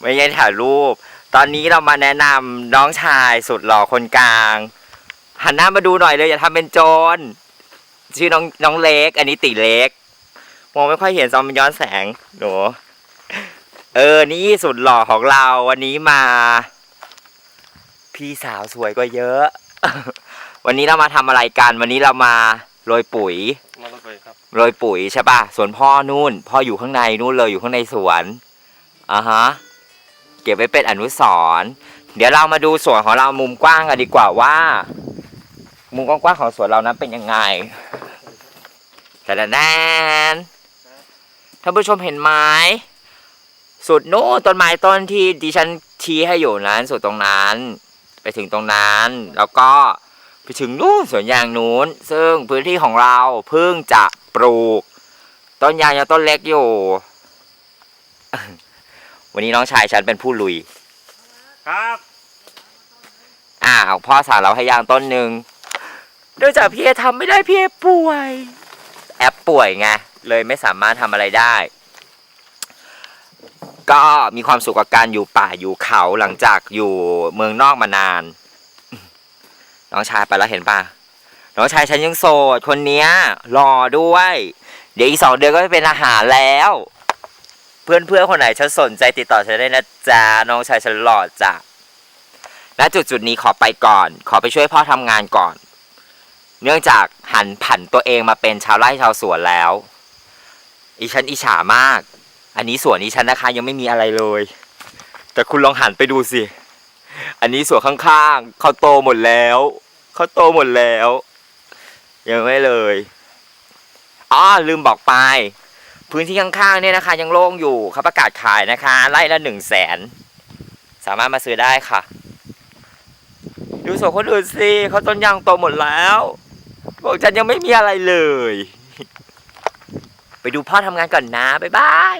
ไม่ใช่ถ่ายรูป ตอนนี้เรามาแนะนำน้องชายสุดหล่อคนกลางหันหน้ามาดูหน่อยเลยอย่าทำเป็นโจรชื่อน้องน้องเล็ก อันนี้ตีเล็กมองไม่ค่อยเห็นซอมมันย้อนแสงหนูเออ นี่สุดหล่อของเราวันนี้มา พี่สาวสวยกว่าเยอะ วันนี้เรามาทำอะไรกัน วันนี้เรามาโรยปุ๋ยมาต้องไปครับโรยปุ๋ยใช่ป่ะส่วนพ่อนู่น พ่ออยู่ข้างในนู่นเลยอยู่ข้างในสวนอ่าฮะ เก็บไว้เป็นอนุสรณ์เดี๋ยวเรามาดูสวนของเรามุมกว้างกันดีกว่าว่า มุมกว้างๆของสวนเรานั้นเป็นยังไงแต่ละแนนท่านผู้ชมเห็นไหมสุดโน้ต้นไม้ต้นที่ดิฉันชี้ให้อยู่นั้นสุดตรงนั้น ไปถึงตรงนั้น แล้วก็ไปถึงนู้นสวนยางนู้น ซึ่งพื้นที่ของเราเพิ่งจะปลูก ต้นยางยังต้นเล็กอยู่ วันนี้น้องชายฉันเป็นผู้ลุย ครับอ้าวพ่อสั่งเราให้ยางต้นหนึ่งเนื่องจากพี่เอทำไม่ได้พี่เอป่วย แอปป่วยไงเลยไม่สามารถทำอะไรได้ ก็มีความสุขกับการอยู่ป่าอยู่เขาหลังจากอยู่เมืองนอกมานาน น้องชายไปแล้วเห็นป่ะน้องชายฉันยังโสดคนเนี้ยรอด้วย เดี๋ยวอีกสองเดือนก็ไปเป็นอาหารแล้ว เพื่อนเพื่อนๆคนไหนฉันสนใจติดต่อฉันได้นะจ๊ะน้องชายฉันหล่อจ้ะณจุดจุดๆนี้ขอไปก่อน ขอไปช่วยพ่อทำงานก่อน เนื่องจากหันผันตัวเองมาเป็นชาวไร่ชาวสวนแล้ว อีฉันอิจฉามาก อันนี้สวนอีฉันนะคะยังไม่มีอะไรเลย แต่คุณลองหันไปดูสิ อันนี้สวนข้างๆเขาโตหมดแล้วเขาโตหมดแล้ว ยังไม่เลยอ๋อลืมบอกไป พื้นที่ข้างๆเนี่ยนะคะ ยังโล่งอยู่เขาประกาศขายนะคะ ไร่ละหนึ่งแสนสามารถมาซื้อได้ค่ะ ดูสวนคนอื่นสิเขาต้นยางโตหมดแล้วบอกฉันยังไม่มีอะไรเลย ไปดูพ่อทำงานก่อนนะ บ๊ายบาย